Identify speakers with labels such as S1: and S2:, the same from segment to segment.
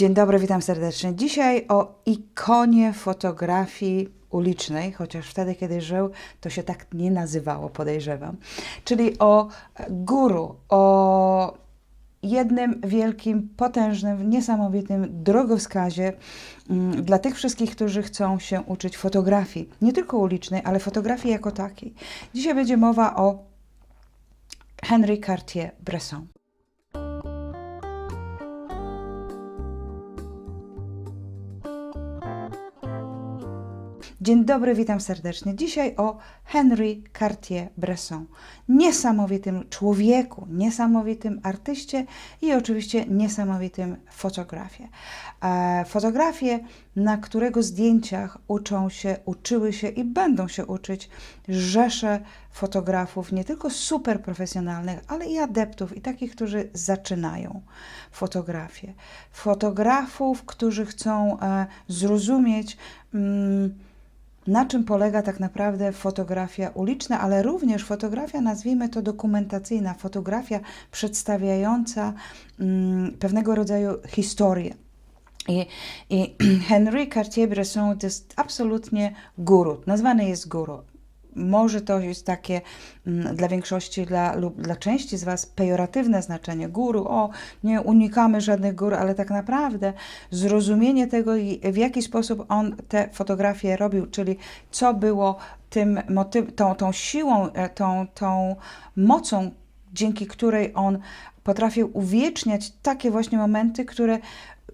S1: Dzień dobry, witam serdecznie. Dzisiaj o ikonie fotografii ulicznej, chociaż wtedy, kiedy żył, to się tak nie nazywało, podejrzewam. Czyli o guru, o jednym wielkim, potężnym, niesamowitym drogowskazie mm, dla tych wszystkich, którzy chcą się uczyć fotografii. Nie tylko ulicznej, ale fotografii jako takiej. Dzisiaj będzie mowa o Henri Cartier-Bresson. Dzień dobry, witam serdecznie. Dzisiaj o Henry Cartier-Bresson. Niesamowitym człowieku, niesamowitym artyście i oczywiście niesamowitym fotografie. E, fotografie, na którego zdjęciach uczą się, uczyły się i będą się uczyć rzesze fotografów, nie tylko super profesjonalnych, ale i adeptów i takich, którzy zaczynają fotografię. Fotografów, którzy chcą e, zrozumieć, mm, na czym polega tak naprawdę fotografia uliczna, ale również fotografia, nazwijmy to dokumentacyjna, fotografia przedstawiająca mm, pewnego rodzaju historię. I, I Henri Cartier-Bresson to jest absolutnie guru, nazwany jest guru. Może to jest takie mm, dla większości dla, lub dla części z Was pejoratywne znaczenie guru. O, nie unikamy żadnych gór, ale tak naprawdę zrozumienie tego, w jaki sposób on te fotografie robił, czyli co było tym motyw, tą, tą siłą, e, tą, tą mocą, dzięki której on potrafił uwieczniać takie właśnie momenty, które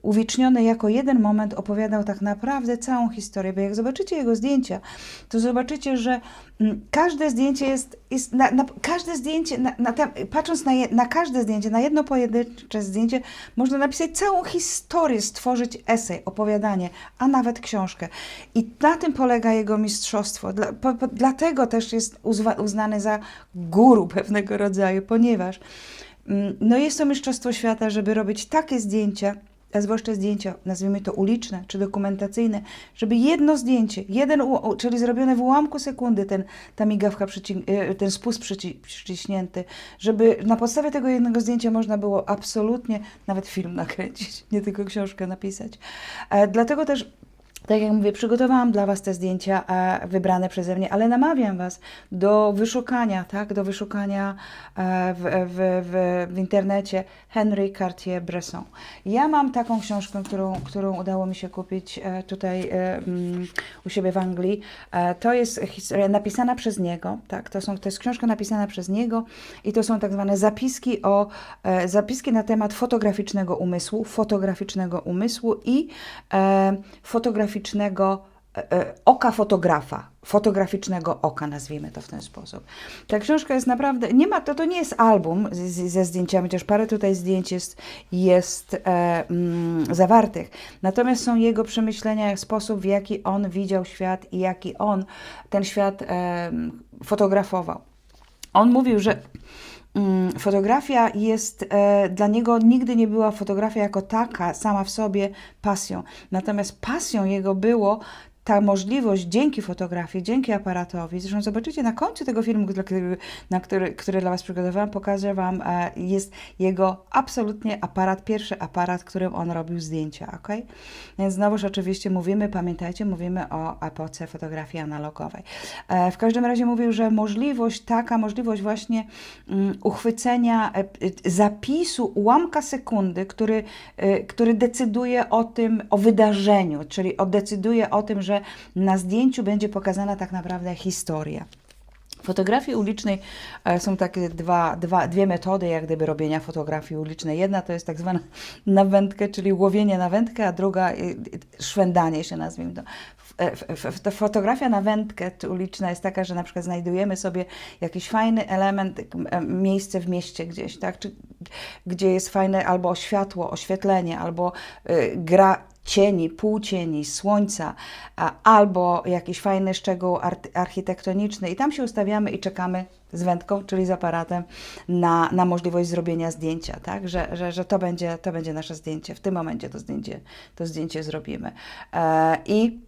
S1: uwiecznione jako jeden moment opowiadał tak naprawdę całą historię, bo jak zobaczycie jego zdjęcia, to zobaczycie, że mm, każde zdjęcie jest, jest na, na, każde zdjęcie, na, na patrząc na, je, na każde zdjęcie, na jedno pojedyncze zdjęcie, można napisać całą historię, stworzyć esej, opowiadanie, a nawet książkę. I na tym polega jego mistrzostwo. Dla, po, po, dlatego też jest uzwa, uznany za guru pewnego rodzaju, ponieważ mm, no jest to mistrzostwo świata, żeby robić takie zdjęcia, a zwłaszcza zdjęcia, nazwijmy to uliczne czy dokumentacyjne, żeby jedno zdjęcie, jeden, czyli zrobione w ułamku sekundy, ten, ta migawka, e, ten spust przyciśnięty, żeby na podstawie tego jednego zdjęcia można było absolutnie nawet film nakręcić, nie tylko książkę napisać. E, dlatego też tak jak mówię, przygotowałam dla Was te zdjęcia e, wybrane przeze mnie, ale namawiam Was do wyszukania, tak, do wyszukania e, w, w, w, w internecie Henry Cartier-Bresson. Ja mam taką książkę, którą, którą udało mi się kupić e, tutaj mm, u siebie w Anglii. To jest historia napisana przez niego, tak, to, są, to jest książka napisana przez niego i to są tak zwane zapiski o, zapiski na temat fotograficznego umysłu, fotograficznego umysłu i fotograficznego fotograficznego e, e, oka fotografa, fotograficznego oka, nazwijmy to w ten sposób. Ta książka jest naprawdę, nie ma, to, to nie jest album z, ze zdjęciami, chociaż parę tutaj zdjęć jest, jest e, mm, zawartych. Natomiast są jego przemyślenia, sposób w jaki on widział świat i jaki on ten świat e, fotografował. On mówił, że fotografia jest e, dla niego nigdy nie była fotografia jako taka sama w sobie pasją. Natomiast pasją jego było ta możliwość dzięki fotografii, dzięki aparatowi, zresztą zobaczycie na końcu tego filmu, dla który, na który, który dla Was przygotowałam, pokażę Wam, e, jest jego absolutnie aparat, pierwszy aparat, którym on robił zdjęcia, ok? Więc znowuż oczywiście mówimy, pamiętajcie, mówimy o epoce fotografii analogowej. E, w każdym razie mówił, że możliwość, taka możliwość właśnie um, uchwycenia e, zapisu ułamka sekundy, który, który decyduje o tym, o wydarzeniu, czyli decyduje o tym, że że na zdjęciu będzie pokazana tak naprawdę historia. W fotografii ulicznej e, są takie dwa, dwa, dwie metody jak gdyby robienia fotografii ulicznej. Jedna to jest tak zwana nawędkę, czyli łowienie na wędkę, a druga e, szwendanie się nazwijmy to. E, ta fotografia na wędkę uliczna jest taka, że na przykład znajdujemy sobie jakiś fajny element, miejsce w mieście gdzieś, tak? Czy, gdzie jest fajne albo światło, oświetlenie, albo gra cieni, półcieni, słońca, albo jakiś fajny szczegół architektoniczny i tam się ustawiamy i czekamy z wędką, czyli z aparatem na, na możliwość zrobienia zdjęcia, tak? że, że, że to, będzie, to będzie nasze zdjęcie, w tym momencie to zdjęcie, to zdjęcie zrobimy. E, I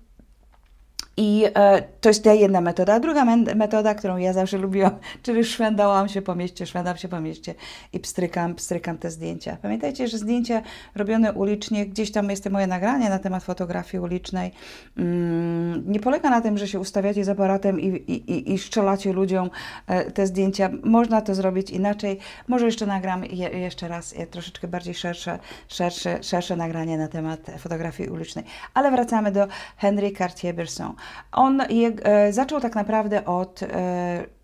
S1: I e, to jest ta jedna metoda. A druga metoda, którą ja zawsze lubiłam, czyli szwendałam się po mieście, szwendam się po mieście i pstrykam, pstrykam te zdjęcia. Pamiętajcie, że zdjęcia robione ulicznie, gdzieś tam jest moje nagranie na temat fotografii ulicznej, mm, nie polega na tym, że się ustawiacie z aparatem i, i, i, strzelacie ludziom e, te zdjęcia. Można to zrobić inaczej. Może jeszcze nagram je, jeszcze raz e, troszeczkę bardziej szersze, szersze, szersze nagranie na temat fotografii ulicznej. Ale wracamy do Henry Cartier-Bresson. On je, e, zaczął tak naprawdę od e,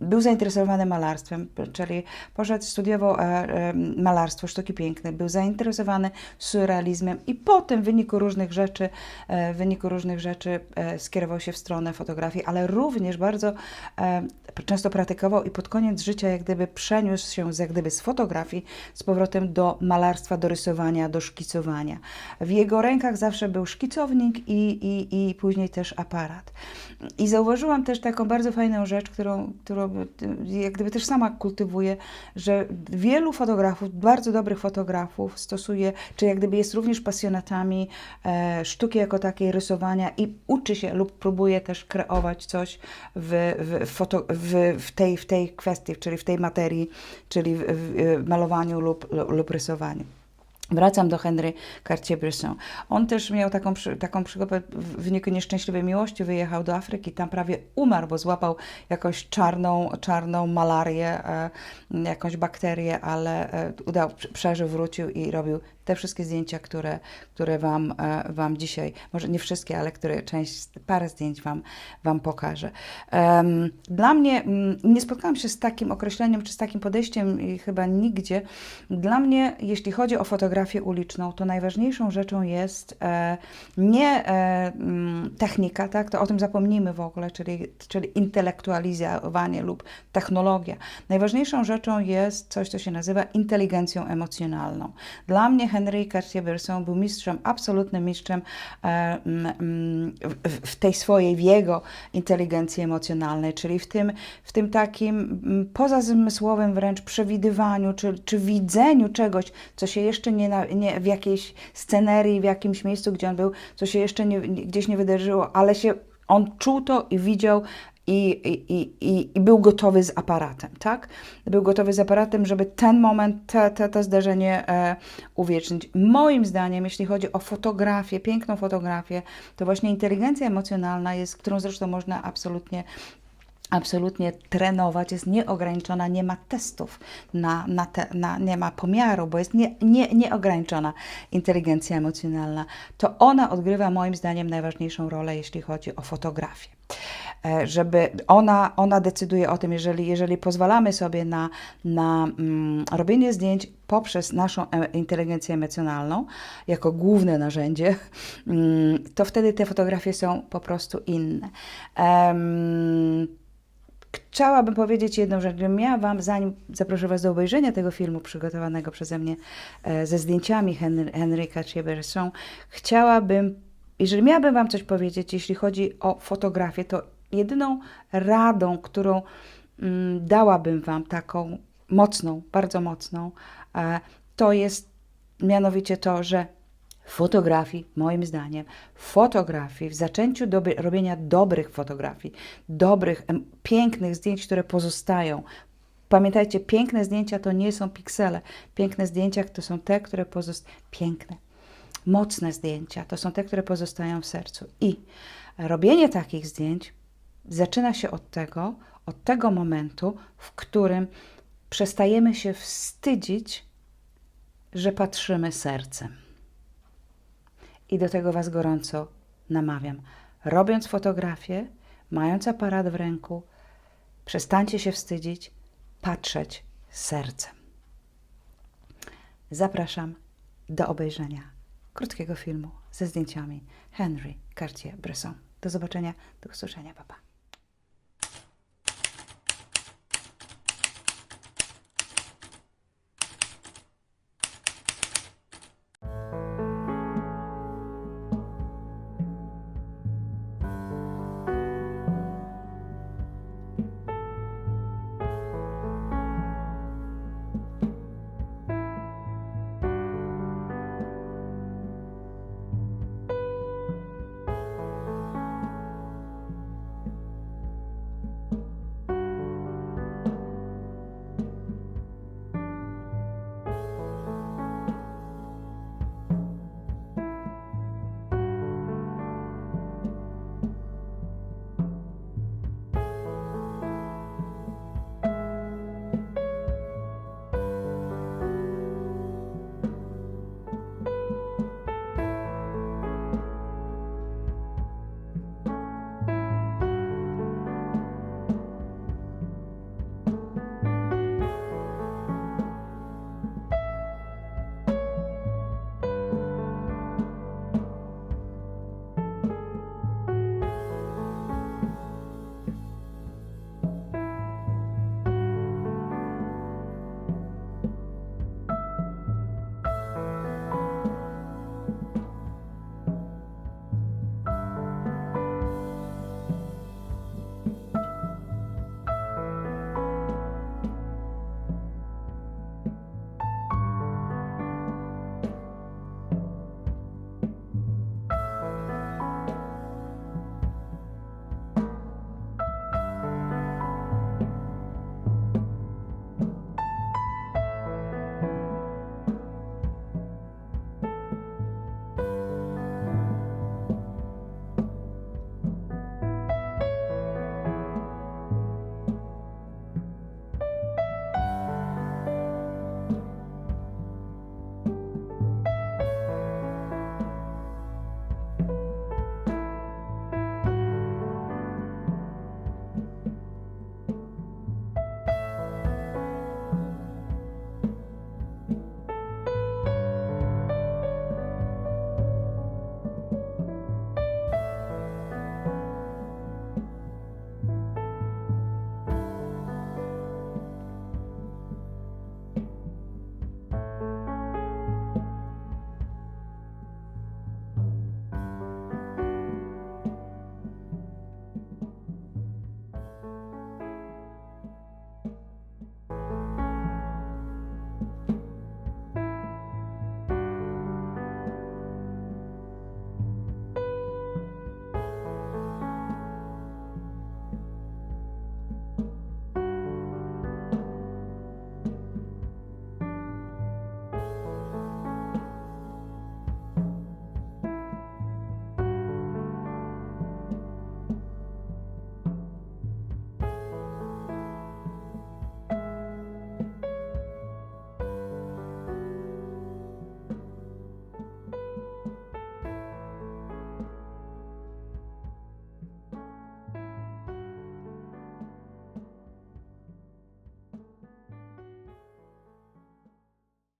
S1: był zainteresowany malarstwem, czyli poszedł, studiował e, e, malarstwo, sztuki piękne, był zainteresowany surrealizmem i potem w wyniku różnych rzeczy, e, w wyniku różnych rzeczy skierował się w stronę fotografii, ale również bardzo często praktykował i pod koniec życia jak gdyby przeniósł się jak gdyby z fotografii z powrotem do malarstwa, do rysowania, do szkicowania. W jego rękach zawsze był szkicownik i, i, i później też aparat. I zauważyłam też taką bardzo fajną rzecz, którą, którą jak gdyby też sama kultywuję, że wielu fotografów, bardzo dobrych fotografów stosuje, czy jak gdyby jest również pasjonatami e, sztuki jako takiej, rysowania i uczy się lub próbuje też kreować coś w, w, foto, w, w, tej, w tej kwestii, czyli w tej materii, czyli w, w malowaniu lub, lub rysowaniu. Wracam do Henry Cartier-Bresson. On też miał taką, taką przygodę, w wyniku nieszczęśliwej miłości wyjechał do Afryki, tam prawie umarł, bo złapał jakąś czarną, czarną malarię, e, jakąś bakterię, ale e, udał, przeżył, wrócił i robił te wszystkie zdjęcia, które, które wam, e, wam dzisiaj, może nie wszystkie, ale które część, parę zdjęć Wam, wam pokażę. Dla mnie, nie spotkałam się z takim określeniem, czy z takim podejściem chyba nigdzie. Dla mnie, jeśli chodzi o fotografię uliczną, to najważniejszą rzeczą jest e, nie e, technika, tak, to o tym zapomnijmy w ogóle, czyli, czyli intelektualizowanie lub technologia. Najważniejszą rzeczą jest coś, co się nazywa inteligencją emocjonalną. Dla mnie Henry Cartier-Bresson był mistrzem, absolutnym mistrzem e, w, tej swojej, w jego inteligencji emocjonalnej, czyli w tym, w tym takim pozazmysłowym wręcz przewidywaniu, czy, czy widzeniu czegoś, co się jeszcze nie, nie w jakiejś scenerii, w jakimś miejscu, gdzie on był, co się jeszcze nie, gdzieś nie wydarzyło, ale się on czuł to i widział i, i, i, i był gotowy z aparatem, tak? Był gotowy z aparatem, żeby ten moment, te, te, to zdarzenie e, uwiecznić. Moim zdaniem, jeśli chodzi o fotografię, piękną fotografię, to właśnie inteligencja emocjonalna jest, którą zresztą można absolutnie absolutnie trenować, jest nieograniczona, nie ma testów, na, na te, na, nie ma pomiaru, bo jest nie, nie, nieograniczona inteligencja emocjonalna. To ona odgrywa moim zdaniem najważniejszą rolę, jeśli chodzi o fotografię. E, Żeby ona, ona decyduje o tym, jeżeli, jeżeli pozwalamy sobie na, na mm, robienie zdjęć poprzez naszą e- inteligencję emocjonalną jako główne narzędzie, mm, to wtedy te fotografie są po prostu inne. Em, Chciałabym powiedzieć jedną rzecz. Gdybym miała Wam, zanim zaproszę Was do obejrzenia tego filmu przygotowanego przeze mnie e, ze zdjęciami Henry, Henryka Chieberson, chciałabym, jeżeli miałabym Wam coś powiedzieć, jeśli chodzi o fotografię, to jedyną radą, którą mm, dałabym Wam taką mocną, bardzo mocną, e, to jest mianowicie to, że fotografii, moim zdaniem, fotografii, w zaczęciu robienia dobrych fotografii, dobrych, pięknych zdjęć, które pozostają. Pamiętajcie, piękne zdjęcia to nie są piksele. Piękne zdjęcia to są te, które pozostają. Piękne, mocne zdjęcia to są te, które pozostają w sercu. I robienie takich zdjęć zaczyna się od tego, od tego momentu, w którym przestajemy się wstydzić, że patrzymy sercem. I do tego Was gorąco namawiam. Robiąc fotografię, mając aparat w ręku, przestańcie się wstydzić, patrzeć sercem. Zapraszam do obejrzenia krótkiego filmu ze zdjęciami Henry Cartier-Bresson. Do zobaczenia, do usłyszenia, papa.